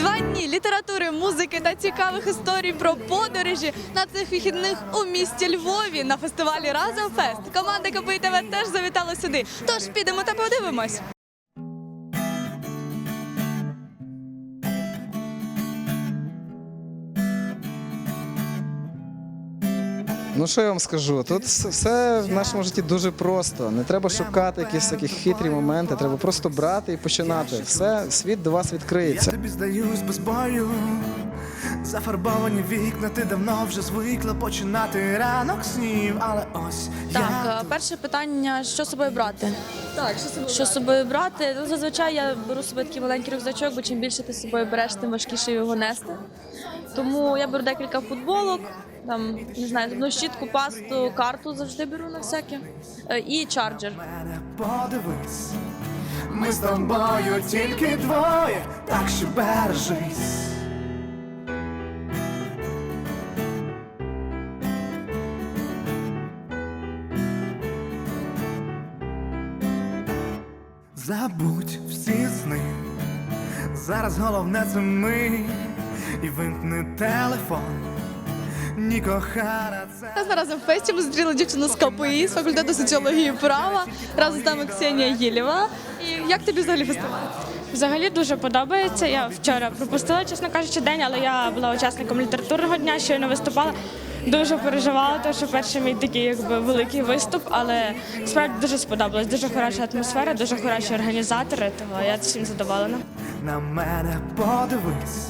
Два дні літератури, музики та цікавих історій про подорожі на цих вихідних у місті Львові на фестивалі Разом Фест. Команда КПІ ТВ теж завітала сюди. Тож підемо та подивимось. Ну що я вам скажу? Тут все в нашому житті дуже просто. Не треба шукати якісь такі хитрі моменти. Треба просто брати і починати. Все, світ до вас Я відкриється. тобі здаюсь без бою. Зафарбовані вікна, ти давно вже звикла починати ранок снів, але ось Так, я е, перше питання: що з собою брати? Так, що собі Що з собою брати? Ну, зазвичай я беру собі такий маленький рюкзачок, бо чим більше ти з собою береш, тим важкіше його нести. Тому я беру декілька футболок, там не знаю, одну щітку, пасту, карту завжди беру на всяке. Е, І чарджер. подивись. Ми з тобою тільки двоє, так що бережись. Забудь всі сни. Зараз головне це ми. І вимкни телефон. Ні, кохана, це. Зараз на разом в фесті ми зустріли дівчину з КПІ з факультету соціології і права. Разом з нами Ксенія Єлєва. І як тобі взагалі фестиваль? Взагалі дуже подобається. Я вчора пропустила, чесно кажучи, день, але я була учасником літературного дня, щойно виступала. Дуже переживала, тому що перший мій такий якби великий виступ, але справді дуже сподобалось. Дуже хороша атмосфера, дуже хороші організатори. Того я всім задоволена. На мене подивись,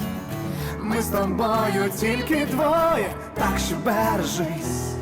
ми з тобою тільки двоє, так що бережись.